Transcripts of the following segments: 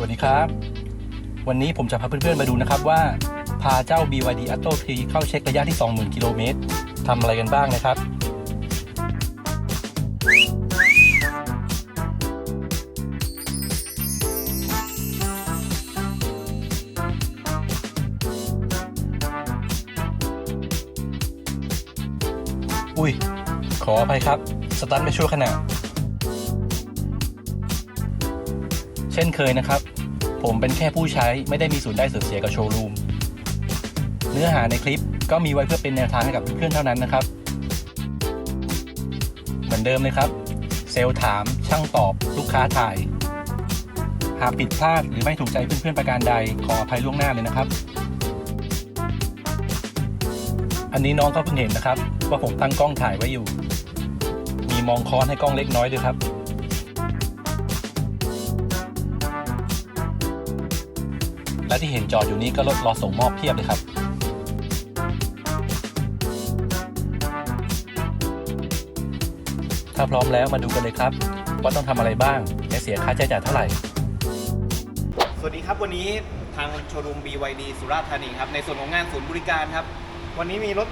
สวัสดีครับ วันนี้ผมจะพาเพื่อนๆมาดูนะครับว่า พาเจ้า BYD Atto 3เข้าเช็คระยะที่ 20,000 กิโลเมตรทำอะไรกันบ้างนะครับ อุ้ย ขออภัยครับ สตันไปชั่วขณะเช่นเคยนะครับ ผมเป็นแค่ผู้ใช้ไม่ได้มีส่วนได้ส่วนเสียกับโชว์รูม เนื้อหาในคลิปก็มีไว้เพื่อเป็นแนวทางให้กับเพื่อนเท่านั้นนะครับ เหมือนเดิมเลยครับ เซลถาม ช่างตอบ ลูกค้าถ่าย หากผิดพลาดหรือไม่ถูกใจเพื่อนๆประการใดขออภัยล่วงหน้าเลยนะครับ อันนี้น้องก็เพิ่งเห็นนะครับ ว่าผมตั้งกล้องถ่ายไว้อยู่ มีมองค้อนให้กล้องเล็กน้อยด้วยครับ และที่เห็นจอดอยู่นี้ก็รถรอส่งมอบเพียบเลยครับถ้าพร้อมแล้วมาดูกันเลยครับ ว่าต้องทำอะไรบ้างและเสียค่าใช้จ่ายเท่าไหร่ สวัสดีครับวันนี้ทางโชว์รูม BYD สุราษฎร์ธานีครับในส่วนของงานศูนย์บริการครับ วันนี้มีรถ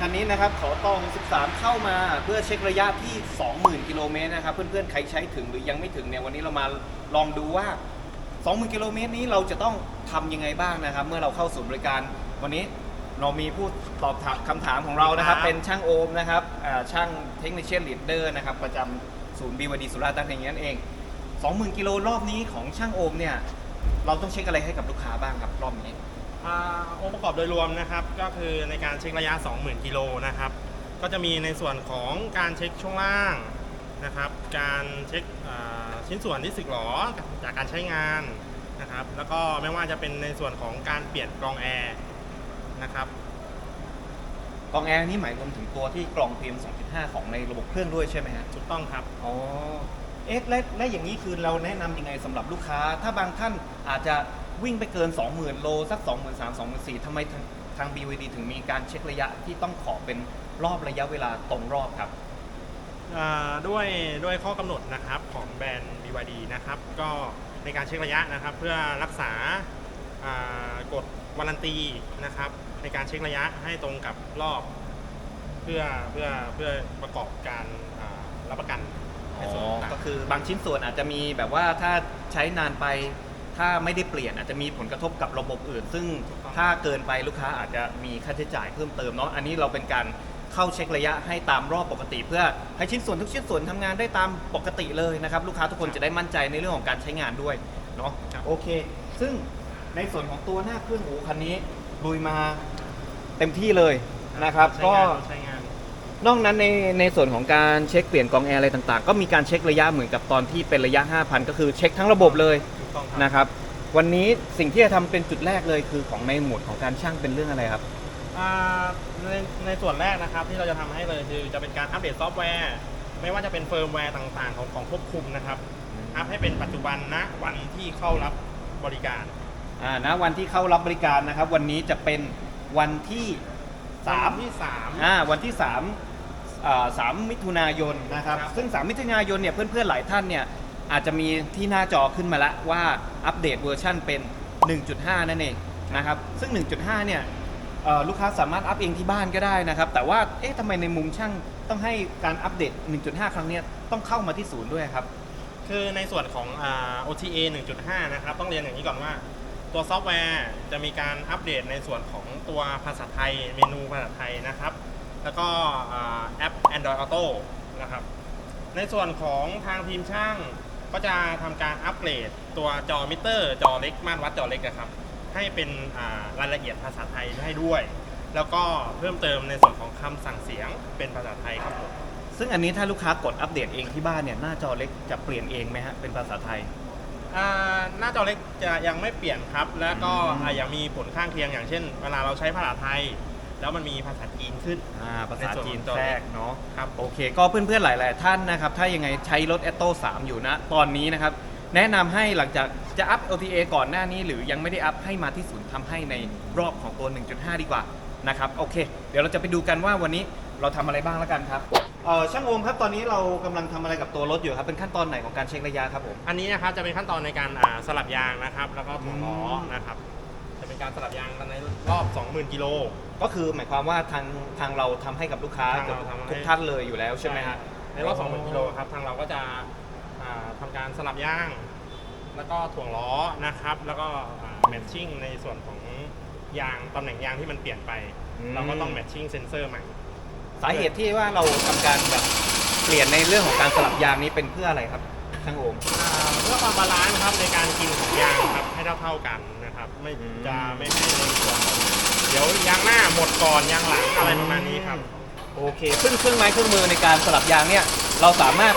คันนี้นะครับขอตอง13 เข้ามาเพื่อเช็คระยะที่ 20,000 กิโลเมตรนะครับ เพื่อนๆ ใครใช้ถึงหรือยังไม่ถึงเนี่ยวันนี้เรามาลองดูว่า 20,000กิโลเมตรนี้เราจะต้องทำยังไงบ้างนะครับ เมื่อเราเข้าศูนย์บริการวันนี้เรามีผู้ตอบถามคำถามของเรานะครับ เป็นช่างโอมนะครับอ่าช่างเทคนิคเชียนลีดเดอร์นะครับ ประจำศูนย์ BYD สุราษฎร์ธานีนั่นเอง 20,000กิโลรอบนี้ของช่างโอมเนี่ยเราต้องเช็คอะไรให้กับลูกค้าบ้างครับรอบนี้ อ่าองค์ประกอบโดยรวมนะครับ ก็คือในการเช็คระยะ 20,000 กิโลนะครับ ก็จะมีในส่วนของการเช็คช่วงล่างนะครับ การเช็คอ่า ชิ้นส่วนที่สึกหรอจากการใช้งานนะครับ แล้วก็ไม่ว่าจะเป็นในส่วนของการเปลี่ยนกรองแอร์นะครับกล่องแอร์นี่หมายรวมถึงตัวที่กล่อง PM 2.5 ของในระบบเครื่องด้วยใช่ไหมฮะถูกต้องครับ อ๋อ เอ๊ะและและอย่างนี้คือเราแนะนำยังไงสำหรับลูกค้า ถ้าบางท่านอาจจะวิ่งไปเกิน 20,000 โล สัก 23,000 24,000ทำไมทางทาง BYD ถึงมีการเช็คระยะที่ต้องขอเป็นรอบระยะเวลาตรงรอบครับ อ่าด้วยด้วยข้อกำหนดนะครับของแบรนด์ BYD นะครับ ก็ในการเช็คระยะนะครับ เพื่อรักษาอ่ากฎวารันตีนะครับ ในการเช็คระยะให้ตรงกับรอบ เพื่อเพื่อเพื่อประกอบการอ่ารับประกันในอ๋อส่วนต่างก็คือบางชิ้นส่วนอาจจะมีแบบว่าถ้าใช้นานไปถ้าไม่ได้เปลี่ยนอาจจะมีผลกระทบกับระบบอื่น ซึ่งถ้าเกินไปลูกค้าอาจจะมีค่าใช้จ่ายเพิ่มเติมเนาะอันนี้เราเป็นการ เข้าเช็คระยะให้ตามรอบปกติ เพื่อให้ชิ้นส่วนทุกชิ้นส่วนทำงานได้ตามปกติเลยนะครับ ลูกค้าทุกคนจะได้มั่นใจในเรื่องของการใช้งานด้วยเนาะโอเค ซึ่งในส่วนของตัวหน้าเครื่องโอ้คันนี้ลุยมาเต็มที่เลยนะครับใช้ก็งานใช้งาน นอกนั้นในในส่วนของการเช็คเปลี่ยนกรองแอร์อะไรต่างๆ ก็มีการเช็คระยะเหมือนกับตอนที่เป็นระยะ 5,000 ก็คือเช็คทั้งระบบเลยถูกต้องครับ นะครับ วันนี้สิ่งที่จะทำเป็นจุดแรกเลยคือของในหมวดของการช่างเป็นเรื่องอะไรครับ อ่าในในส่วนแรกนะครับที่เราจะทำให้เลยคือจะเป็นการอัปเดตซอฟต์แวร์ ไม่ว่าจะเป็นเฟิร์มแวร์ต่างๆ ของของควบคุมนะครับอัพให้เป็นปัจจุบันณวันที่เข้ารับบริการ อ่านะวันที่เข้ารับบริการนะครับ วันนี้จะเป็นวันที่สาม วันที่สาม อ่าวันที่3อ่าสามมิถุนายนนะครับ ครับ ซึ่ง 3 มิถุนายนเนี่ยเพื่อนๆ หลายท่านเนี่ยอาจจะมีที่หน้าจอขึ้นมาแล้วว่าอัปเดตเวอร์ชันเป็น 1.5 นั่นเองนะครับ ซึ่ง 1.5 เนี่ย เอ่อลูกค้าสามารถอัปเองที่บ้านก็ได้นะครับ แต่ว่าเอ๊ะทำไมในมุมช่างต้องให้การอัปเดต 1.5 ครั้งเนี้ยต้องเข้ามาที่ศูนย์ด้วยครับ คือในส่วนของอ่า OTA 1.5 นะครับ ต้องเรียนอย่างนี้ก่อนว่า ตัวซอฟต์แวร์จะมีการอัปเดตในส่วนของตัวภาษาไทย เมนูภาษาไทยนะครับ แล้วก็อ่าแอป Android Auto นะครับ ในส่วนของทางทีมช่างก็จะทำการอัปเกรดตัวจอมิเตอร์ จอเล็กมาตรวัดจอเล็กนะครับ ให้เป็นอ่ารายละเอียดภาษาไทยให้ด้วย แล้วก็เพิ่มเติมในส่วนของคำสั่งเสียงเป็นภาษาไทยครับผมซึ่งอันนี้ถ้าลูกค้ากดอัปเดตเองที่บ้านเนี่ยหน้าจอเล็กจะเปลี่ยนเองไหมฮะเป็นภาษาไทย อ่าหน้าจอเล็กจะยังไม่เปลี่ยนครับ แล้วก็อืมอ่ายังมีผลข้างเคียงอย่างเช่น เวลาเราใช้ภาษาไทย แล้วมันมีภาษาจีนขึ้น อ่าภาษาในส่วนจีนของจอแทรเล็กกเนาะครับ โอเค ก็เพื่อนๆหลาย ๆ ท่านนะครับ ถ้ายังไงใช้รถ a t t o 3อยู่นะ ตอนนี้นะครับ แนะนำให้หลังจากจะอัพ OTA ก่อนหน้านี้ หรือยังไม่ได้อัพให้มาที่ศูนย์ทำให้ในรอบของตัว 1.5 ดีกว่านะครับโอเค เดี๋ยวเราจะไปดูกันว่าวันนี้เราทำอะไรบ้างแล้วกันครับเออช่างโอมครับตอนนี้เรากำลังทำอะไรกับตัวรถอยู่ครับเป็นขั้นตอนไหนของการเช็คระยะครับผม อันนี้นะครับจะเป็นขั้นตอนในการอ่าสลับยางนะครับ แล้วก็ถ่วงล้ออืมนะครับ จะเป็นการสลับยางกันในรอบ 20,000กิโล ก็คือหมายความว่าทางทางเราทำให้กับลูกค้าทางเราทำให้ ทุกท่านเลยอยู่แล้วใช่ไหมฮะ ในรอบ 20,000กิโลครับทางเราก็จะอ่า ทำการสลับยาง แล้วก็ถ่วงล้อนะครับ แล้วก็แมทชิ่งในส่วนของยางตำแหน่งยางที่มันเปลี่ยนไป อืม เราก็ต้องแมทชิ่งเซนเซอร์ใหม่ สาเหตุที่ว่าเราทำการแบบเปลี่ยนในเรื่องของการสลับยางนี้เป็นเพื่ออะไรครับช่างโอม อ่าเพื่อความบาลานซ์ครับในการกินของยางครับให้เท่าเท่าๆกันนะครับ ไม่อืม จะไม่ให้ในส่วนของเดี๋ยวยางหน้าหมดก่อนยางหลังอะไรประมาณนี้ครับ โอเคซึ่งเครื่องไม้เครื่องมือในการสลับยางเนี่ยเราสามารถ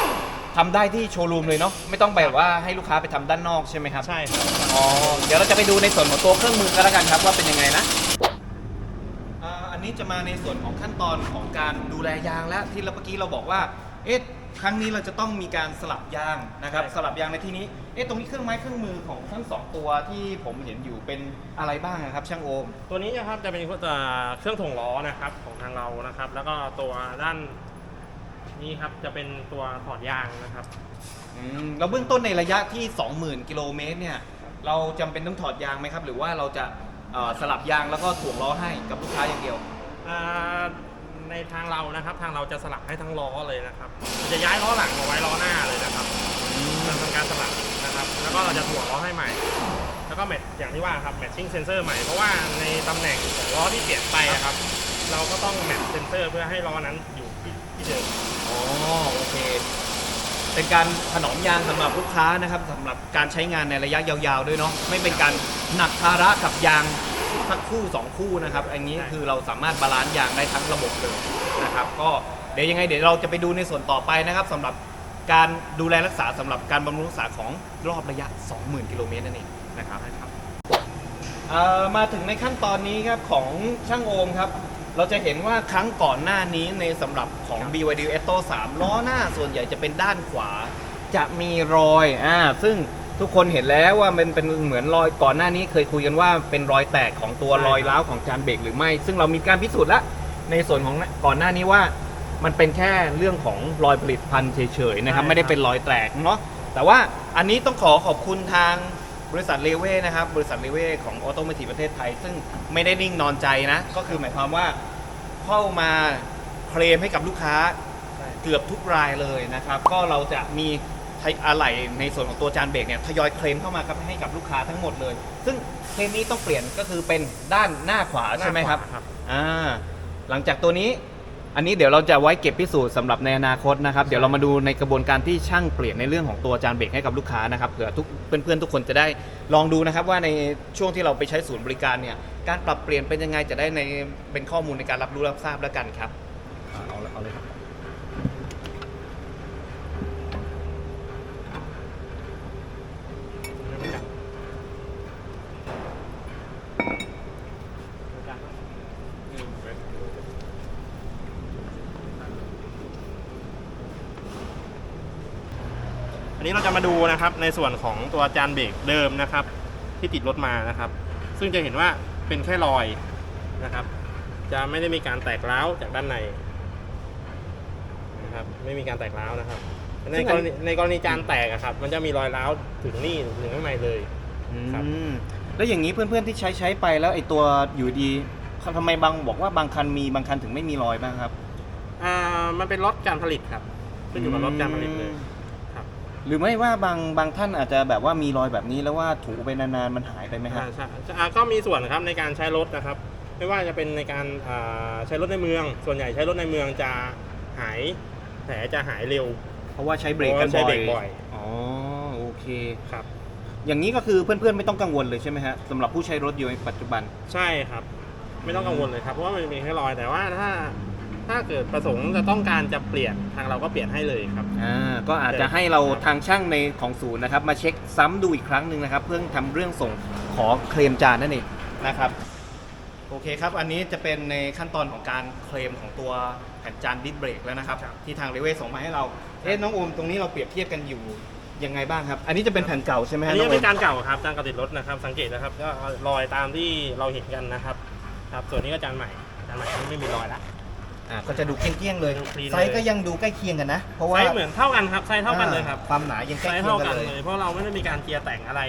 ทำได้ที่โชว์รูมเลยเนาะไม่ต้องไปแบบว่าให้ลูกค้าไปทำด้านนอกใช่ไหมครับใช่ครับอ๋อเดี๋ยวเราจะไปดูในส่วนของตัวเครื่องมือกันแล้วกันครับว่าเป็นยังไงนะอ่าอันนี้จะมาในส่วนของขั้นตอนของการดูแลยางแล้วที่เราเมื่อกี้เราบอกว่าเอ๊ะครั้งนี้เราจะต้องมีการสลับยางนะครับสลับยางในที่นี้เอ๊ะตรงนี้เครื่องไม้เครื่องมือของทั้งสองตัวที่ผมเห็นอยู่เป็นอะไรบ้างนะครับ ช่างโอม ตัวนี้นะครับจะเป็นเอ่อเครื่องถ่วงล้อนะครับของทางเรานะครับ แล้วก็ตัวด้าน นี้ครับจะเป็นตัวถอดยางนะครับ อืมแล้วเบื้องต้นในระยะที่ 20,000 กิโลเมตรเนี่ย เราจำเป็นต้องถอดยางไหมครับ หรือว่าเราจะเอ่อสลับยางแล้วก็ถ่วงล้อให้กับลูกค้าอย่างเดียว อ่าในทางเรานะครับ ทางเราจะสลับให้ทั้งล้อเลยนะครับ จะย้ายล้อหลังมาไว้ล้อหน้าเลยนะครับทำการสลับนะครับ แล้วก็เราจะถ่วงล้อให้ใหม่ แล้วก็แมทอย่างที่ว่าครับแมทชิ่งเซนเซอร์ใหม่เพราะว่าในตำแหน่งของล้อที่เปลี่ยนไปอะครับ เราก็ต้องแมทเซนเซอร์เพื่อให้ล้อนั้นอยู่ที่ที่เดิม อ๋อโอเค เป็นการถนอมยางสำหรับลูกค้านะครับสำหรับการใช้งานในระยะยาวๆด้วยเนาะไม่เป็นการหนักภาระกับยางสักคู่สองคู่นะครับ อันนี้ใช่คือเราสามารถบาลานซ์ยางได้ทั้งระบบเลยนะครับ ก็เดี๋ยวยังไงเดี๋ยวเราจะไปดูในส่วนต่อไปนะครับสำหรับการดูแลรักษาสำหรับการบำรุงรักษาของรอบระยะ 20,000 กิโลเมตรนั่นเองนะครับ เอ่อมาถึงในขั้นตอนนี้ครับของช่างโอมครับ เราจะเห็นว่าครั้งก่อนหน้านี้ในสำหรับของ BYD e t o 3 ล้อหน้าส่วนใหญ่จะเป็นด้านขวา จะมีรอยอ่าซึ่งทุกคนเห็นแล้วว่ามันเป็นเหมือนรอยก่อนหน้านี้เคยคุยกันว่าเป็นรอยแตกของตัวใช่ครับรอยร้าวของจานเบรกหรือไม่ ซึ่งเรามีการพิสูจน์แล้วในส่วนของก่อนหน้านี้ว่ามันเป็นแค่เรื่องของรอยผลิตภัณฑ์เฉยๆนะครับใช่ครับไม่ได้เป็นรอยแตกเนาะแต่ว่าอันนี้ต้องขอขอบคุณทาง บริษัทเลเว่นะครับบริษัทเลเว่ของออโตเมติประเทศไทย ซึ่งไม่ได้นิ่งนอนใจนะ ก็คือหมายความว่าเข้ามาเคลมให้กับลูกค้าเกือบทุกรายเลยนะครับ ก็เราจะมีทยอะไหล่ในส่วนของตัวจานเบรกเนี่ยทยอยเคลมเข้ามาครับให้กับลูกค้าทั้งหมดเลย ซึ่งเคลมนี้ต้องเปลี่ยนก็คือเป็นด้านหน้าขวาใช่ไหมครับน้าขวาครับอ่าหลังจากตัวนี้ อันนี้เดี๋ยวเราจะไว้เก็บพิสูจน์สำหรับในอนาคตนะครับ เดี๋ยวเรามาดูในกระบวนการที่ช่างเปลี่ยนในเรื่องของตัวจานเบรกให้กับลูกค้านะครับเผื่อทุกเพื่อนๆทุกคนจะได้ลองดูนะครับว่าในช่วงที่เราไปใช้ศูนย์บริการเนี่ยการปรับเปลี่ยนเป็นยังไงจะได้ในเป็นข้อมูลในการรับรู้รับทราบแล้วกันครับ เอาลยเอาเลยครับ นนี้เราจะมาดูนะครับในส่วนของตัวจานเบรกเดิมนะครับ ที่ติดรถมานะครับ ซึ่งจะเห็นว่าเป็นแค่รอยนะครับ จะไม่ได้มีการแตกร้าวจากด้านในนะครับไม่มีการแตกร้าวนะครับ ในซึ่งกอันรณีในกรณีจานแตกอะครับ มันจะมีรอยร้าวถึงนี่ถึงข้างในเลย ครับ อืมแล้วอย่างนี้เพื่อนๆที่ใช้ใช้ไปแล้วไอ้ตัวอยู่ดีทำไมบางบอกว่าบางคันมีบางคันถึงไม่มีรอยบ้างครับ อ่ามันเป็นรถการผลิตครับขึ้นอยู่กับรถการผลิตเลยครับ หรือไม่ว่าบางบางท่านอาจจะแบบว่ามีรอยแบบนี้แล้วว่าถูไปนานๆมันหายไปไหมครับ อ่าใช่ใช่อ่าก็มีส่วนครับในการใช้รถนะครับ ไม่ว่าจะเป็นในการอ่าใช้รถในเมือง ส่วนใหญ่ใช้รถในเมืองจะหายแผลจะหายเร็วเพราะว่าใช้เบรกกันเพราะว่าใช้บ่เบรอยกบ่อยอ๋อโอเค ครับ อย่างนี้ก็คือเพื่อนๆไม่ต้องกังวลเลยใช่ไหมฮะสำหรับผู้ใช้รถอยู่ในปัจจุบัน ใช่ครับ ไม่ต้องกังวลเลยครับเพราะว่ามันมีแค่รอยแต่ว่าถ้า ถ้าเกิดประสงค์จะต้องการจะเปลี่ยนทางเราก็เปลี่ยนให้เลยครับ อ่าก็อาจจะให้เราทางช่างในของศูนย์นะครับ มาเช็คซ้ำดูอีกครั้งหนึ่งนะครับ เพื่อทำเรื่องส่งขอเคลมจานนั่นเองนะครับ โอเคครับ อันนี้จะเป็นในขั้นตอนของการเคลมของตัวแผ่นจานดิสเบรกแล้วนะครับ ครับ ที่ทางเรเวส่งมาให้เรา เอ๊ะน้องโอมตรงนี้เราเปรียบเทียบกันอยู่ยังไงบ้างครับ อันนี้จะเป็นแผ่นเก่าใช่ไหมอัฮะนนี้น้องโอเป็นมการเก่าครับจานกระติดรถนะครับ สังเกตนะครับก็รอยตามที่เราเห็นกันนะครับ ครับ ส่วนนี้ก็จานใหม่จานใหม่ไม่มีรอยละ อ่าก็จะดูเกลี้ยงๆเลยดู clean ไซส์ก็ยังดูใกล้เคียงกันนะ เพราะไซว่าส์เหมือนเท่ากันครับไซส์เท่ากันเลยครับอ่าความหนายังใกไซล้ส์เคียเท่างกันกันเลเลยยเพราะเราไม่ได้มีการเจียแต่งอะไร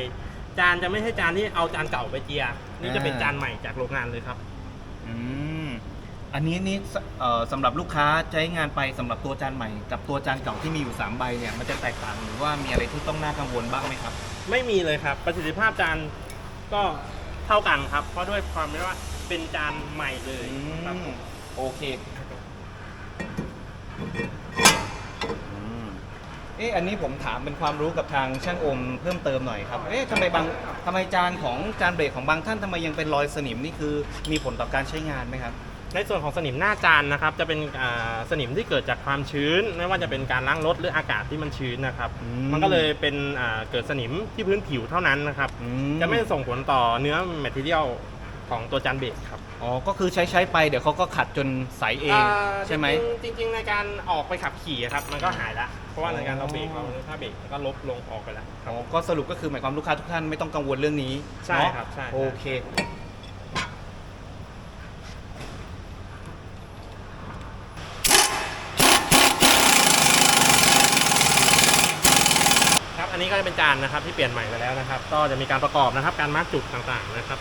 จานจะไม่ใช่จานที่เอาจานเก่าไปเจียนี่จะเป็นอ่าจานใหม่จากโรงงานเลยครับ อืมอันนี้นี่สเอ่อสำหรับลูกค้าใช้งานไปสำหรับตัวจานใหม่ กับตัวจานเก่าที่มีอยู่ 3 ใบเนี่ย มันจะแตกต่างหรือว่ามีอะไรที่ต้องน่ากังวลบ้างไหมครับ ไม่มีเลยครับ ประสิทธิภาพจานก็เท่ากันครับ เพราะด้วยความที่ว่าเป็นจานใหม่เลยครับผมโอเคอืม เอ๊ะอันนี้ผมถามเป็นความรู้กับทางช่างอมเพิ่มเติมหน่อยครับ เอ๊ะทำไมบางทำไมจานของจานเบรกของบางท่านทำไมยังเป็นรอยสนิมนี่คือมีผลต่อการใช้งานไหมครับ ในส่วนของสนิมหน้าจานนะครับ จะเป็นอ่าสนิมที่เกิดจากความชื้น ไม่ว่าจะเป็นการล้างรถหรืออากาศที่มันชื้นนะครับอืม มันก็เลยเป็นอ่าเกิดสนิมที่พื้นผิวเท่านั้นนะครับอืจะไม่ส่งผลต่อเนื้อแมทเทียล ของตัวจานเบรกครับอ๋อก็คือใช้ใช้ไปเดี๋ยวเขาก็ขัดจนใสเองอ่าใช่ไหม จริงๆจริง ๆ ในการออกไปขับขี่อะครับ มันก็หายละเพราะว่าในการเราเบรกอ๋เราอถ้าเบรกมันก็ลบลงออกไปแล้วครัอ๋บ อก็สรุปก็คือหมายความลูกค้าทุกท่านไม่ต้องกังวลเรื่องนี้ใช่เนาะครับใช่ โอเค ครับ อันนี้ก็จะเป็นจานนะครับที่เปลี่ยนใหม่ไปแล้วนะครับ ก็จะมีการประกอบนะครับ การมาร์กจุดต่างๆนะครับ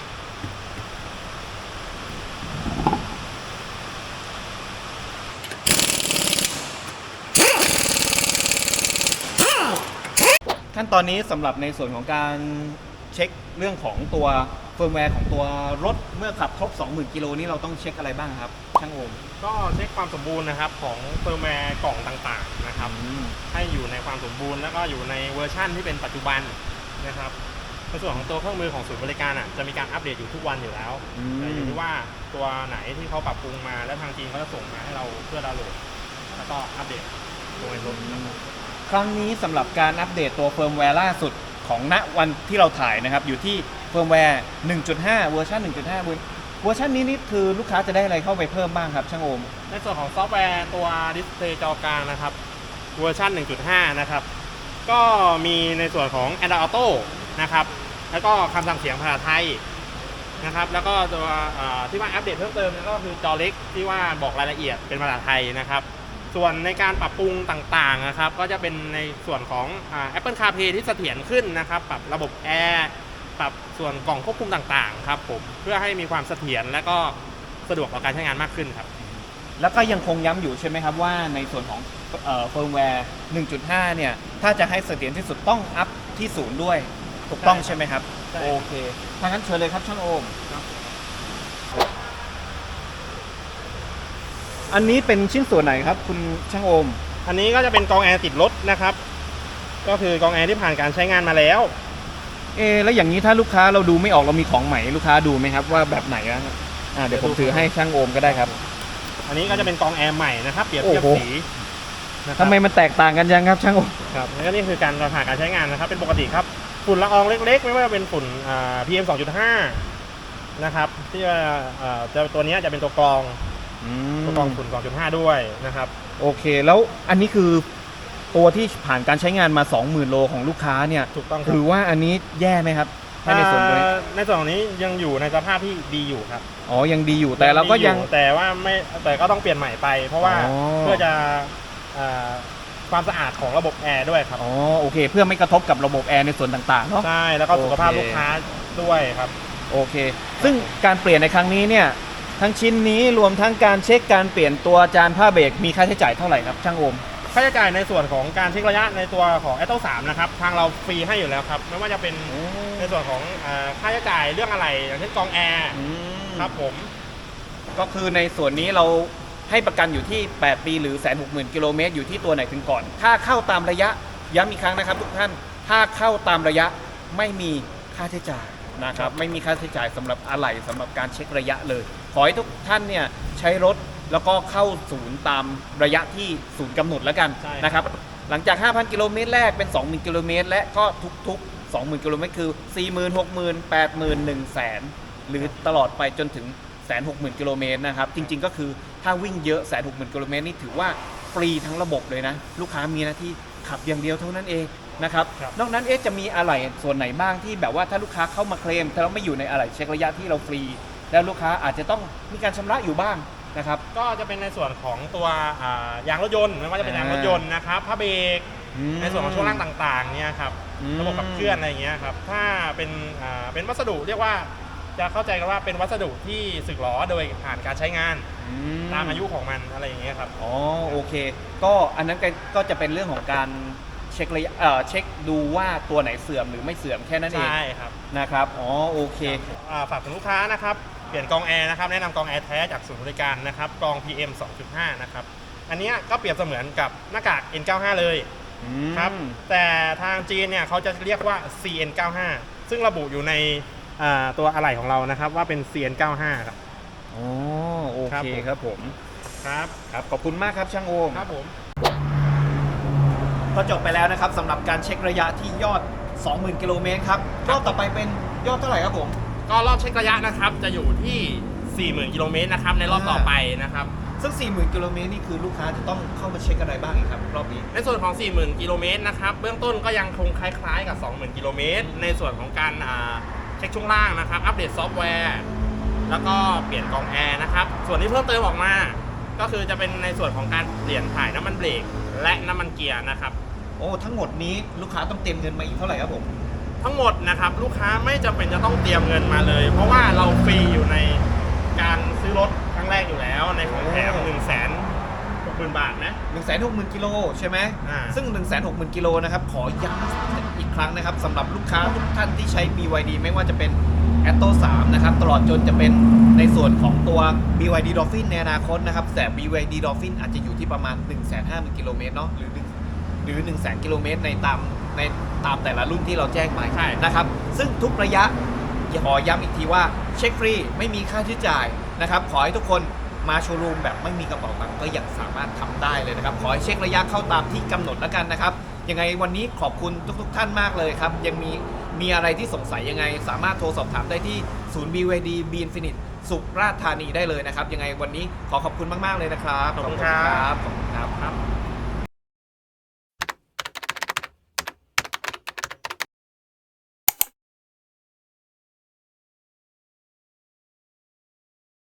ขั้นตอนนี้สำหรับในส่วนของการเช็คเรื่องของตัวเฟิร์มแวร์ของตัวรถเมื่อขับครบ 20,000 กิโลนี่เราต้องเช็คอะไรบ้างครับ ช่างโอม ก็เช็คความสมบูรณ์นะครับของเฟิร์มแวร์กล่องต่างๆนะครับ ให้อยู่ในความสมบูรณ์แล้วก็อยู่ในเวอร์ชั่นที่เป็นปัจจุบันนะครับในส่วนของตัวเครื่องมือของศูนย์บริการอะจะมีการอัปเดตอยู่ทุกวันอยู่แล้วอืม แต่อยู่ที่ว่าตัวไหนที่เขาปรับปรุงมาแล้วทางจีนเขาจะส่งมาให้เราเพื่อดาวน์โหลดแล้วก็อัปเดตลงในรถนะครับ ครั้งนี้สำหรับการอัปเดตตัวเฟิร์มแวร์ล่าสุดของณวันที่เราถ่ายนะครับ อยู่ที่เฟิร์มแวร์ 1.5 เวอร์ชัน1.5 เวอร์เวอร์ชันนี้นี่คือลูกค้าจะได้อะไรเข้าไปเพิ่มบ้างครับช่างโอม ในส่วนของซอฟต์แวร์ตัวดิสเพลย์จอกลางนะครับ เวอร์ชัน1.5 นะครับ ก็มีในส่วนของ Android Auto นะครับ แล้วก็คำสั่งเสียงภาษาไทยนะครับ แล้วก็ตัวที่ว่าอัปเดตเพิ่มเติมก็คือจอเล็กที่ว่าบอกรายละเอียดเป็นภาษาไทยนะครับ ส่วนในการปรับปรุงต่างๆนะครับก็จะเป็นในส่วนของอ่า Apple CarPlay ที่เสถียรขึ้นนะครับปรับระบบแอร์ปรับส่วนกล่องควบคุมต่างๆครับผมเพื่อให้มีความเสถียรและก็สะดวกต่อการใช้งานมากขึ้นครับ แล้วก็ยังคงย้ำอยู่ใช่ไหมครับว่าในส่วนของเอ่อเฟิร์มแวร์ 1.5 เนี่ย ถ้าจะให้เสถียรที่สุดต้องอัพที่ศูนย์ด้วย ถูกต้องใช่ใช่ไหมครับ ใช่ โอเคถ้างั้นเชิญเลยครับช่างโอม ครับ อันนี้เป็นชิ้นส่วนไหนครับ คุณช่างโอม อันนี้ก็จะเป็นกองแอร์ติดรถนะครับ ก็คือกองแอร์ที่ผ่านการใช้งานมาแล้ว เอะแล้วอย่างนี้ถ้าลูกค้าเราดูไม่ออกเรามีของใหม่ให้ลูกค้าดูไหมครับว่าแบบไหนอะอ่าเดี๋ยวผมถือให้ช่างโอมก็ได้ครับ อันนี้ก็จะเป็นกองแอร์ใหม่นะครับเปรียบเทียบโอ้โห สีนะคทำรับไมมันแตกต่างกันยังครับช่างโอม ครับแล้วก็นี่คือการผ่านการใช้งานนะครับ เป็นปกติครับฝุ่นละอองเล็ก ๆ ไม่ว่าจะเป็นฝุ่นอ่า PM 2.5 นะครับ ที่ว่าอ่าจะตัวเนี้ยจะเป็นตัวกรอง ตัวกรองฝุ่น2.5 ด้วยนะครับโอเค แล้วอันนี้คือตัวที่ผ่านการใช้งานมา 20,000 โลของลูกค้าเนี่ยถูกต้องครัถือว่าอันนี้แย่ไหมครับถ้าในส่วนตรงนี้อ่าในส่วนของนี้ยังอยู่ในสภาพที่ดีอยู่ครับอ๋อ ยังดีอยู่แต่เราก็ยังดีอแต่ว่าไม่แต่ก็ต้องเปลี่ยนใหม่ไป เพราะว่าอ๋อ เพื่อจะอ่าความสะอาดของระบบแอร์ด้วยครับ อ๋อโอเค เพื่อไม่กระทบกับระบบแอร์ในส่วนต่างๆเนาะ ใช่ แล้วก็สุขภาพโอเคลูกค้าด้วยครับ โอเค ซึ่งการเปลี่ยนในครั้งนี้เนี่ย ทั้งชิ้นนี้รวมทั้งการเช็คการเปลี่ยนตัวจานผ้าเบรกมีค่าใช้จ่ายเท่าไหร่ครับช่างโอม ค่าใช้จ่ายในส่วนของการเช็คระยะในตัวของ a อ t o 3นะครับ ทางเราฟรีให้อยู่แล้วครับ ไม่ว่าจะเป็นในส่วนของอาค่าใช้จ่ายเรื่องอะไร อย่างเช่นกองแอร์อืมครับผม ก็คือในส่วนนี้เราให้ประกันอยู่ที่ 8 ปีหรือแสนหกหมื่นกิโลเมตรอยู่ที่ตัวไหนถึงก่อน ถ้าเข้าตามระยะย้ำอีกครั้งนะครับ ทุกท่าน ถ้าเข้าตามระยะไม่มีค่าใช้จ่ายนะครับ ไม่มีค่าใช้จ่ายสำหรับอะไหล่สำหรับการเช็คระยะเลยข อให้ทุกท่านเนี่ยใช้รถแล้วก็เข้าศูนย์ตามระยะที่ศูนย์กำหนดแล้วกันใช่ นะครับ หลังจาก 5,000 กิโลเมตรแรกเป็น 20,000 กิโลเมตร และก็ทุกๆ 20,000 กิโลเมตร คือ 40,000 60,000 80,000 100,000 หรือตลอดไปจนถึง 160,000 กิโลเมตรนะครับ จริงๆ ก็คือถ้าวิ่งเยอะ 160,000 กิโลเมตรนี่ถือว่าฟรีทั้งระบบเลยนะ ลูกค้ามีหน้าที่ขับอย่างเดียวเท่านั้นเองนะครับ ครับ นอกนั้นเอ๊ะจะมีอะไรส่วนไหนบ้างที่แบบว่าถ้าลูกค้าเข้ามาเคลมแต่เราไม่อยู่ในอะไรเช็คระยะที่เราฟรี แล้วลูกค้าอาจจะต้องมีการชำระอยู่บ้างนะครับ ก็จะเป็นในส่วนของตัวอ่ายางรถยนต์ไม่ว่าจะเป็นยางรถยนต์นะครับผ้าเบรกอืมในส่วนของช่วงล่างต่างๆเนี่ยครับอืม ระบบขับเคลื่อนอะไรอย่างเงี้ยครับถ้าเป็นอ่าเป็นวัสดุเรียกว่าจะเข้าใจกันว่าเป็นวัสดุที่สึกหรอโดยผ่านการใช้งานอืตามอายุของมันอะไรอย่างเงี้ยครับ อ๋อโอเค ก็อันนั้นก็ก็จะเป็นเรื่องของการเช็คระยะเอ่อเช็คดูว่าตัวไหนเสื่อมหรือไม่เสื่อมแค่นั้นเองใช่ครับนะครับอ๋อโอเค อ่าฝากถึงลูกค้านะครับ เปลี่ยนกรองแอร์นะครับแนะนำกรองแอร์แท้จากศูนย์บริการนะครับกรอง PM 2.5 นะครับอันเนี้ยก็เปรียบเสมือนกับหน้ากาก N95 เลยครับแต่ทางจีนเนี่ยเขาจะเรียกว่า CN95 ซึ่งระบุอยู่ในอ่าตัวอะไหล่ของเรานะครับว่าเป็น CN95 ครับ อ๋อโอครับเคผม ครับผม ครับครับ ขอบคุณมากครับช่างโอม ครับผม ก็จบไปแล้วนะครับสำหรับการเช็คระยะที่ยอด 20,000 กิโลเมตรครับ รอบต่อไปเป็นยอดเท่าไหร่ครับผม ก็รอบเช็คระยะนะครับ จะอยู่ที่ 40,000กิโลเมตรนะครับในรอบต่อไปนะครับ ซึ่ง 40,000กิโลเมตรนี่คือลูกค้าจะต้องเข้ามาเช็คอะไรบ้างอีกครับรอบนี้ ในส่วนของ 40,000กิโลเมตรนะครับเบื้องต้นก็ยังคงคล้ายๆ กับ 20,000กิโลเมตรในส่วนของการอ่าเช็คช่วงล่างนะครับ อัปเดตซอฟต์แวร์แล้วก็เปลี่ยนกล่องแอร์นะครับ ส่วนที่เพิ่มเติมออกมา ก็คือจะเป็นในส่วนของการเปลี่ยนถ่ายน้ำมันเบรกและน้ำมันเกียร์นะครับ โอ้ ทั้งหมดนี้ลูกค้าต้องเต็มเงินมาอีกเท่าไหร่ครับผม ทั้งหมดนะครับลูกค้าไม่จำเป็นจะต้องเตรียมเงินมาเลย เพราะว่าเราฟรีอยู่ในการซื้อรถครั้งแรกอยู่แล้วในของแถมโอ้1 6 0 0 0 0บาทนะ 160,000กิโลใช่ไหมอ่า ซึ่ง 160,000กิโลนะครับ ขอย้ำอีกครั้งนะครับสำหรับลูกค้าทุกท่านที่ใช้ BYD ไม่ว่าจะเป็น a t t o 3นะครับ ตลอดจนจะเป็นในส่วนของตัว BYD Dolphin ในอนาคตนะครับ แต่ BYD Dolphin อาจจะอยู่ที่ประมาณ 150,000กิโลเมตรเนาะหรือ1หรือ 1 0 0 0 0 0กิโลเมตรในตาม ในตามแต่ละรุ่นที่เราแจ้งไปใช่ นะครับ ซึ่งทุกระยะขอย้ำอีกทีว่าเช็คฟรีไม่มีค่าใช้จ่ายนะครับ ขอให้ทุกคนมาโชว์รูมแบบไม่มีกระเป๋าตังค์ก็ยังสามารถทำได้เลยนะครับ ขอให้เช็คระยะเข้าตามที่กำหนดแล้วกันนะครับ ยังไงวันนี้ขอบคุณทุก ๆ ท่านมากเลยครับ ยังมีมีอะไรที่สงสัยยังไง สามารถโทรสอบถามได้ที่ศูนย์ BYD B Infinite สุราษฎร์ธานีได้เลยนะครับ ยังไงวันนี้ขอขอบคุณมาก ๆ เลยนะครับ ขอบคุณครับ ขอบคุณครับครับ